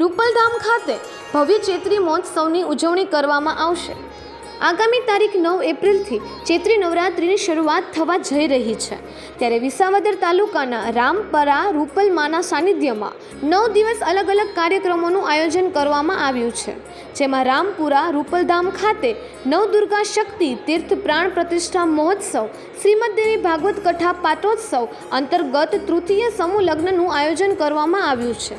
રૂપલધામ ખાતે ભવ્ય ચૈત્રી મહોત્સવની ઉજવણી કરવામાં આવશે. આગામી તારીખ નવ એપ્રિલથી ચૈત્રી નવરાત્રિની શરૂઆત થવા જઈ રહી છે. ત્યારે વિસાવદર તાલુકાના રામપરા રૂપલમાના સાનિધ્યમાં નવ દિવસ અલગ અલગ કાર્યક્રમોનું આયોજન કરવામાં આવ્યું છે. જેમાં રામપુરા રૂપલધામ ખાતે નવદુર્ગા શક્તિ તીર્થ પ્રાણ પ્રતિષ્ઠા મહોત્સવ શ્રીમદ દેવી ભાગવત કથા પાટોત્સવ અંતર્ગત તૃતીય સમૂહ લગ્નનું આયોજન કરવામાં આવ્યું છે.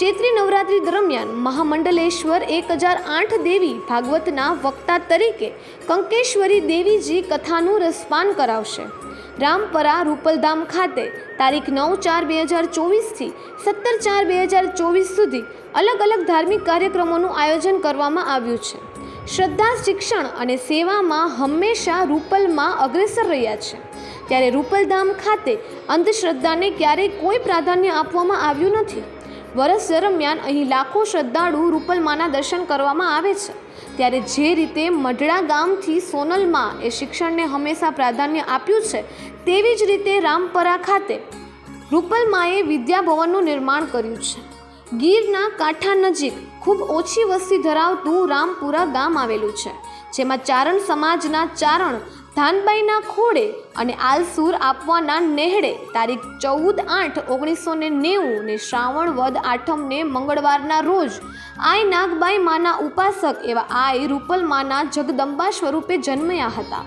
ચૈત્રી નવરાત્રિ દરમિયાન મહામંડલેશ્વર એક હજાર આઠ દેવી ભાગવતના વક્તા તરીકે કંકેશ્વરી દેવીજી કથાનું રસપાન કરાવશે. રામપરા રૂપલધામ ખાતે તારીખ નવ ચાર બે હજાર ચોવીસથી સત્તર ચાર બે હજાર ચોવીસ સુધી અલગ અલગ ધાર્મિક કાર્યક્રમોનું આયોજન કરવામાં આવ્યું છે. શ્રદ્ધા, શિક્ષણ અને સેવામાં હંમેશા રૂપલમાં અગ્રેસર રહ્યા છે. ત્યારે રૂપલધામ ખાતે અંધશ્રદ્ધાને ક્યારેય કોઈ પ્રાધાન્ય આપવામાં આવ્યું નથી. વર્ષ દરમિયાન અહીં લાખો શ્રદ્ધાળુ રૂપલમાના દર્શન કરવામાં આવે છે. ત્યારે જે રીતે મઢડા ગામથી સોનલમાં એ શિક્ષણને હંમેશા પ્રાધાન્ય આપ્યું છે, તેવી જ રીતે રામપરા ખાતે રૂપલમાએ વિદ્યાભવનનું નિર્માણ કર્યું છે. ગીરના કાંઠા નજીક ખૂબ ઓછી વસ્તી ધરાવતું રામપુરા ગામ આવેલું છે, જેમાં ચારણ સમાજના ચારણ ધાનબાઈના ખોડે અને આલસુર આપવાના નેહડે તારીખ ચૌદ આઠ ઓગણીસો ને નેવું ને શ્રાવણ વદ આઠમને મંગળવારના રોજ આઈ નાગબાઈ માના ઉપાસક એવા આઈ રૂપલ માના જગદંબા સ્વરૂપે જન્મ્યા હતા.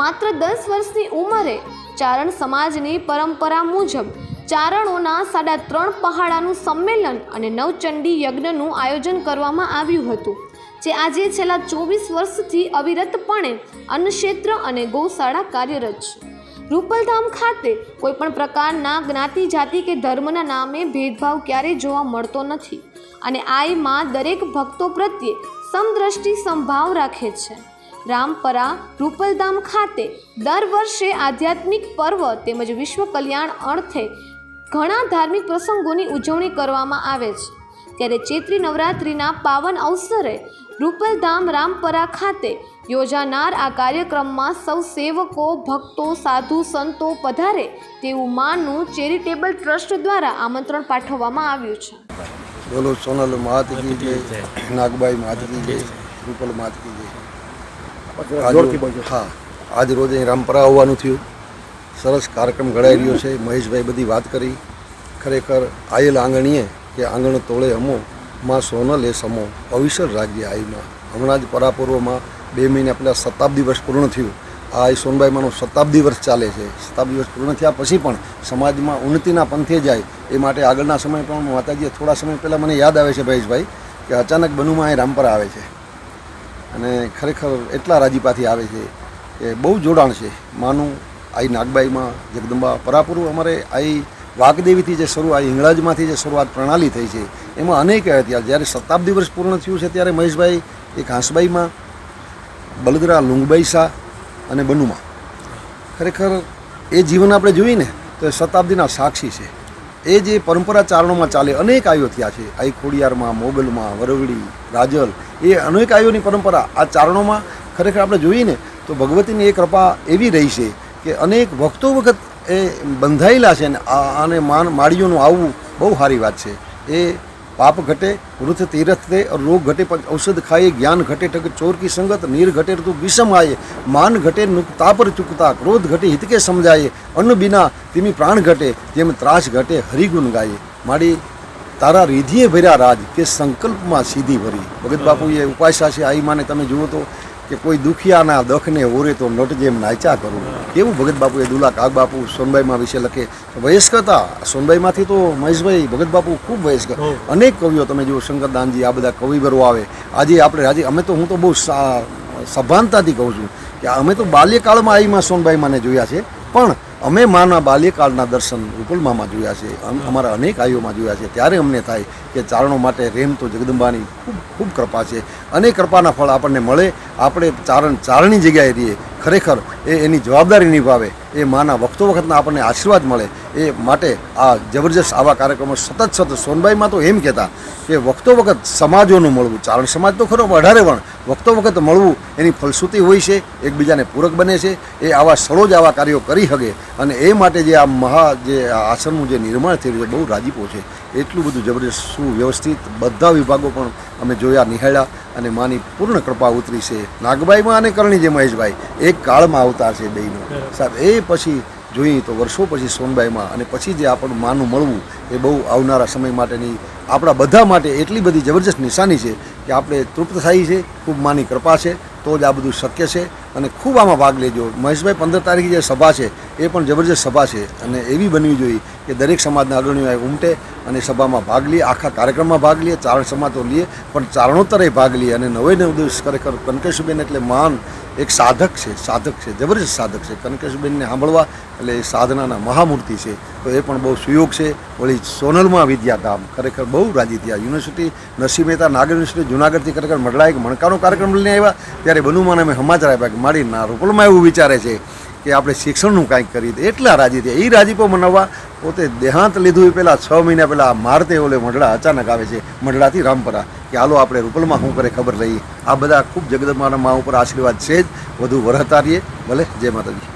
માત્ર દસ વર્ષની ઉંમરે ચારણ સમાજની પરંપરા મુજબ ચારણોના સાડા ત્રણ પહાડાનું સંમેલન અને નવચંડી યજ્ઞનું આયોજન કરવામાં આવ્યું હતું. જે આજે છેલ્લા ચોવીસ વર્ષથી અવિરતપણે અન્નક્ષેત્ર અને ગૌશાળા કાર્યરત છે. રૂપલધામ ખાતે કોઈપણ પ્રકારના જ્ઞાતિ જાતિ કે ધર્મના નામે ભેદભાવ ક્યારેય જોવા મળતો નથી અને આઈમાં દરેક ભક્તો પ્રત્યે સમદ્રષ્ટિ સંભાવ રાખે છે. રામપરા રૂપલધામ ખાતે દર વર્ષે આધ્યાત્મિક પર્વ તેમજ વિશ્વ કલ્યાણ અર્થે ઘણા ધાર્મિક પ્રસંગોની ઉજવણી કરવામાં આવે છે. ત્યારે ચૈત્રી નવરાત્રિના પાવન અવસરે રૂપલધામ રામપરા ખાતે યોજાનાર આ કાર્યક્રમમાં સૌ સેવકો ભક્તો સાધુ સંતો પધારે તેવું માનું ચેરિટેબલ ટ્રસ્ટ દ્વારા આમંત્રણ પાઠવવામાં આવ્યું છે. બોલો સોનલ માત કી જય. નાગબાઈ માત કી જય. રૂપલ માત કી જય. હા આજ રોજ અહીં રામપરા આવવાનું થયું. સરસ કાર્યક્રમ ઘડાઈ રહ્યો છે. મહેશભાઈ બધી વાત કરી. ખરેખર આયેલ આંગણીએ કે આંગણ તોળે અમો માં સોનલ એ સમો. અવિસર રાજ્ય આઈમાં હમણાં જ પરાપૂર્વમાં બે મહિના પહેલાં શતાબ્દી વર્ષ પૂર્ણ થયું. આ સોનભાઈ સોનબાઈમાંનું શતાબ્દી વર્ષ ચાલે છે. શતાબ્દી વર્ષ પૂર્ણ થયા પછી પણ સમાજમાં ઉન્નતિના પંથે જાય એ માટે આગળના સમય પણ માતાજીએ થોડા સમય પહેલાં મને યાદ આવે છે ભાઈશભાઈ કે અચાનક બનુમાં એ રામપરા આવે છે. અને ખરેખર એટલા રાજીપાથી આવે છે કે બહુ જોડાણ છે. માનું આઈ નાગબાઈમાં જગદંબા પરાપૂર્વ અમારે આઈ વાઘદેવીથી જે શરૂઆત, હિંગળાજમાંથી જે શરૂઆત પ્રણાલી થઈ છે, એમાં અનેક ઇતિહાસ જ્યારે શતાબ્દી વર્ષ પૂર્ણ થયું છે, ત્યારે મહેશભાઈ, એક હાંસબાઈમાં, બલદરા લુંગબાઈ શાહ અને બનુમાં. ખરેખર એ જીવન આપણે જોઈએ ને તો એ શતાબ્દીના સાક્ષી છે. એ જે પરંપરા ચારણોમાં ચાલે, અનેક આયો થયા છે. આઈ ખોડિયારમાં મોગલમાં, વરવડી, રાજલ, એ અનેક આયોની પરંપરા આ ચારણોમાં ખરેખર આપણે જોઈએ ને તો ભગવતીની એ કૃપા એવી રહી છે કે અનેક વખતો વખત એ બંધાયેલા છે ને આને માન માળીઓનું આવવું બહુ સારી વાત છે. એ પાપ ઘટે વૃથ તીરથ તે રોગ ઘટે, પણ ઔષધ ખાઈએ જ્ઞાન ઘટે ટક ચોર કી સંગત, નીર ઘટે તું વિષમ આયે માન ઘટે નુકતા પર ચૂકતા, ક્રોધ ઘટે, હિતકે સમજાય, અન્ન બિના તેમી પ્રાણ ઘટે, તેમ ત્રાસ ઘટે, હરિગુણ ગાય. માડી તારા રીધિએ ભર્યા રાજ કે સંકલ્પમાં સીધી ભરી. ભગત બાપુએ ઉપાસા છે આઈ માને તમે જુઓ તો કે કોઈ દુખિયાના દખને ઓરે તો નટ જેમ નાચ્યા કરું. એવું ભગત બાપુએ દુલા કાગ બાપુ સોનબાઈમાં વિશે લખે. વયસ્ક હતા. સોનબાઈમાંથી તો મહેશભાઈ ભગત બાપુ ખૂબ વયસ્ક. અનેક કવિઓ તમે જુઓ શંકરદાનજી આ બધા કવિવરો આવે. આજે આપણે આજે અમે તો હું તો બહુ સભાનતાથી કહું છું કે અમે તો બાલ્યકાળમાં આઈમાં સોનબાઈમાંને જોયા છે. પણ અમે માના બાલ્યકાળના દર્શન રૂપલમામાં જોયા છે. અમારા અનેક આયુમાં જોયા છે. ત્યારે અમને થાય કે ચારણો માટે રેમ તો જગદંબાની ખૂબ ખૂબ કૃપા છે. અને કૃપાના ફળ આપણને મળે. આપણે ચારણ ચારણની જગ્યાએ રહીએ. ખરેખર એ એની જવાબદારી નિભાવે. એ માના વખતો વખતના આપણને આશીર્વાદ મળે. એ માટે આ જબરજસ્ત આવા કાર્યક્રમો સતત સતત સોનબાઈમાં તો એમ કહેતા કે વખતો વખત સમાજોનું મળવું. ચારણ સમાજ તો ખરો અઢારે પણ વખતો વખત મળવું એની ફલશ્રુતિ હોય છે એકબીજાને પૂરક બને છે એ આવા સ્થળો જ આવા કાર્યો કરી શકે અને એ માટે જે આ મહા જે આ આશ્રમનું જે નિર્માણ થઈ રહ્યું છે બહુ રાજીપો છે. એટલું બધું જબરજસ્ત સુવ્યવસ્થિત બધા વિભાગો પણ અમે જોયા નિહાળ્યા અને માની પૂર્ણ કૃપા ઉતરી છે. નાગભાઈમાં અને કરણી જે મહેશભાઈ એક કાળમાં અવતાર છે બેનો સાહેબ એ પછી જોઈએ તો વર્ષો પછી સોનબાઈમાં અને પછી જે આપણું માનું મળવું એ બહુ આવનારા સમય માટેની આપણા બધા માટે એટલી બધી જબરજસ્ત નિશાની છે કે આપણે તૃપ્ત થાય છે, ખૂબ માની કૃપા છે, તો જ આ બધું શક્ય છે. અને ખૂબ આમાં ભાગ લેજો. મહેશભાઈ, પંદર તારીખે જે સભા છે, એ પણ જબરજસ્ત સભા છે અને એવી બનવી જોઈએ કે દરેક સમાજના અગ્રણીઓ ઉમટે અને સભામાં ભાગ લે, આખા કાર્યક્રમમાં ભાગ લે, ચારણ સમાતો લે, પણ ચારણોત્તરે ભાગ લે અને નવે નવ દિવસ ખરેખર કનકેશબેન એટલે મહાન એક સાધક છે સાધક છે, જબરજસ્ત સાધક છે. કનકેશબેનને સાંભળવા એટલે એ સાધનાના મહામૂર્તિ છે. તો એ પણ બહુ સુયોગ છે. વળી સોનલમાં વિદ્યાધામ ખરેખર બહુ રાજી થયા યુનિવર્સિટી નરસિંહ મહેતા, નાગર યુનિવર્સિટી, જુનાગઢથી ખરેખર મડલા એક મણકાનો કાર્યક્રમ લઈને આવ્યા. ત્યારે બનુમાને અમે સમાચાર આપ્યા કે મારી ના રૂપલમાં એવું વિચારે છે કે આપણે શિક્ષણનું કાંઈક કરીએ દે એટલા રાજી થયા. એ રાજીપો મનાવવા? પોતે દેહાંત લીધું એ પહેલાં છ મહિના પહેલાં મારતે ઓલે મંડળા અચાનક આવે છે, મંડળાથી રામપરા, કે હાલો આપણે રૂપલમાં શું કરે ખબર રહી. આ બધા ખૂબ જગદમાના મા ઉપર આશીર્વાદ છે જ, વધુ વરહતા રહીએ, ભલે, જય માતાજી.